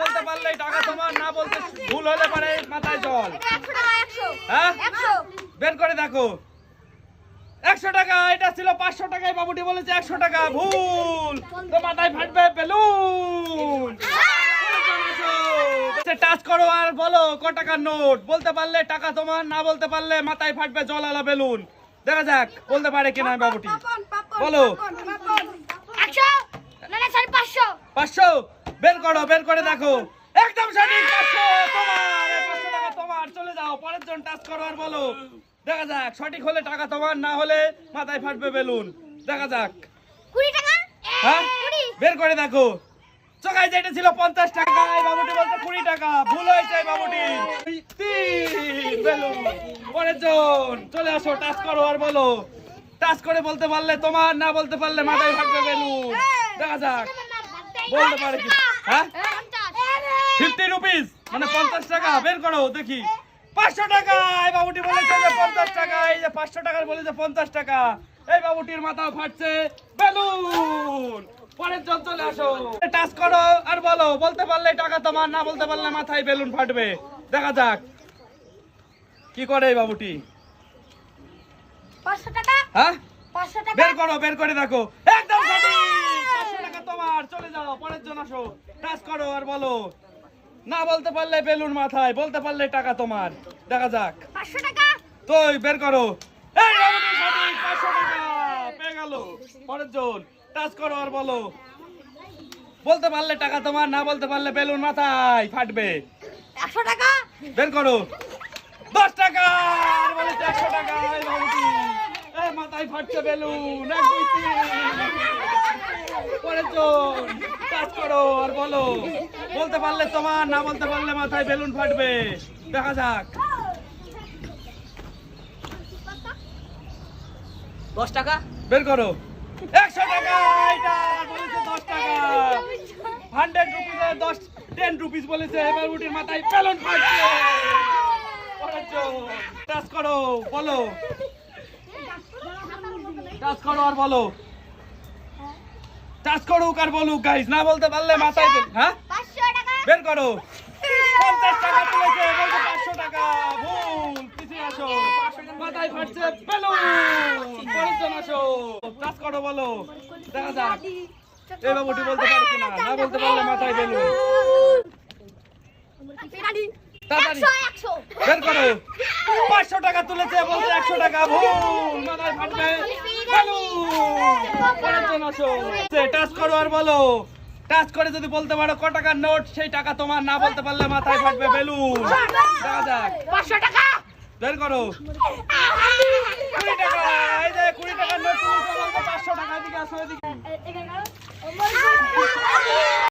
বলতে পারলে টাকা তোমার না বলতে ভুল হলে পারে মাথায় জল। হ্যাঁ? বের করে দেখো। একশো টাকা এটা ছিল পাঁচশো টাকায় বাবুটি বলেছে একশো টাকা ভুল। তো মাথায় ফাটবে বেলুন। টাচ করো আর বলো ক টাকার নোট? বলতে পারলে টাকা তোমার না বলতে পারলে মাথায় ফাটবে জলালা বেলুন। দেখা যাক বলতে পারে কিনা বাবুটি। বলো। পাঁচশো? বের করো বের করে দেখো। একদম সঠিক তোমার টাকা তোমার চলে যাও পরের জন টাচ করো আর বলো। দেখা যাক সঠিক হলে টাকা তোমার না হলে মাথায় ফাটবে বেলুন। দেখা যাক। কুড়ি টাকা? হ্যাঁ? বের করে দেখো। চোখায় যেটা ছিল পঞ্চাশ টাকা এই বাবুটি বলতে কুড়ি টাকা। ভুল হয়েছে এই বাবুটি। বেলুন। পরের জন চলে আসো টাচ করো আর বলো। টাচ করে বলতে পারলে তোমার না বলতে পারলে মাথায় ফাটবে বেলুন। দেখা যাক। বলতে পারে কি হ্যাঁ? Fifty rupees. মানে পঞ্চাশ টাকা। বের করো দেখি। পাঁচশো টাকা। এই বাবুটি বলেছে যে পঞ্চাশ টাকা। এই যে পাঁচশো টাকার বলেছে পঞ্চাশ টাকা। এই বাবুটির মাথা ফাটছে। বেলুন। পরের জন চলে আসো। টাচ করো আর বলো বলতে পারলে টাকা তোমার না বলতে পারলে মাথায় বেলুন ফাটবে। দেখা যাক। কি করে এই বাবুটি? পাঁচশো টাকা? হ্যাঁ? পাঁচশো টাকা? বের করো বের করে দেখো। একদম সঠিক। তোমার চলে যাও পরের জন আসো। টাচ করো আর বলো। না বলতে পারলে বেলুন মাথায় বলতে পারলে টাকা তোমার। দেখা যাক। পাঁচশো টাকা? তুই বের করো। এই পাঁচশো টাকা। পেয়ে গেল। পরের জন। টাচ করো আর বলো। বলতে পারলে টাকা তোমার না বলতে পারলে বেলুন মাথায় ফাটবে। একশো টাকা? বের করো। দশ টাকা। আর বলেছে একশো টাকা। মাথায় ফাটছে বেলুন। এক দুই তিন। পরের জন কাজ করো আর বলো। বলতে পারলে তোমার না বলতে পারলে মাথায় বেলুন ফাটবে। দেখা যাক। দশ টাকা? বের করো। একশো টাকা এটা বলেছে দশ টাকা। হান্ড্রেড রুপিস দশ টেন রুপিস বলেছে এবার উটির মাথায় বেলুন ফাটছে। টাচ করো বলো। টাচ করো আর বলো। টাচ করুক আর বলুক গাইস না বলতে পারলে মাথায় হ্যাঁ বের করো পঞ্চাশ টাকা তুলেছে বলছে পাঁচশো টাকা ভুল পিছিয়ে আসো মাথায় ফাটছে পরের জন আসো টাচ করো বলো দেখা যাক এই বাবুটি বলতে পারে কিনা না বলতে পারলে মাথায় বেলুন বের করো। পাঁচশো টাকা তুলেছে বলছে একশো টাকা ভুল। মাথায় ফাটবে। টাচ করো আর বলো। টাচ করে যদি বলতে পারো ক টাকার নোট সেই টাকা তোমার না বলতে পারলে মাথায় ফাটবে বেলুন। দেখা যাক। পাঁচশো টাকা। বের করো। কুড়ি টাকা।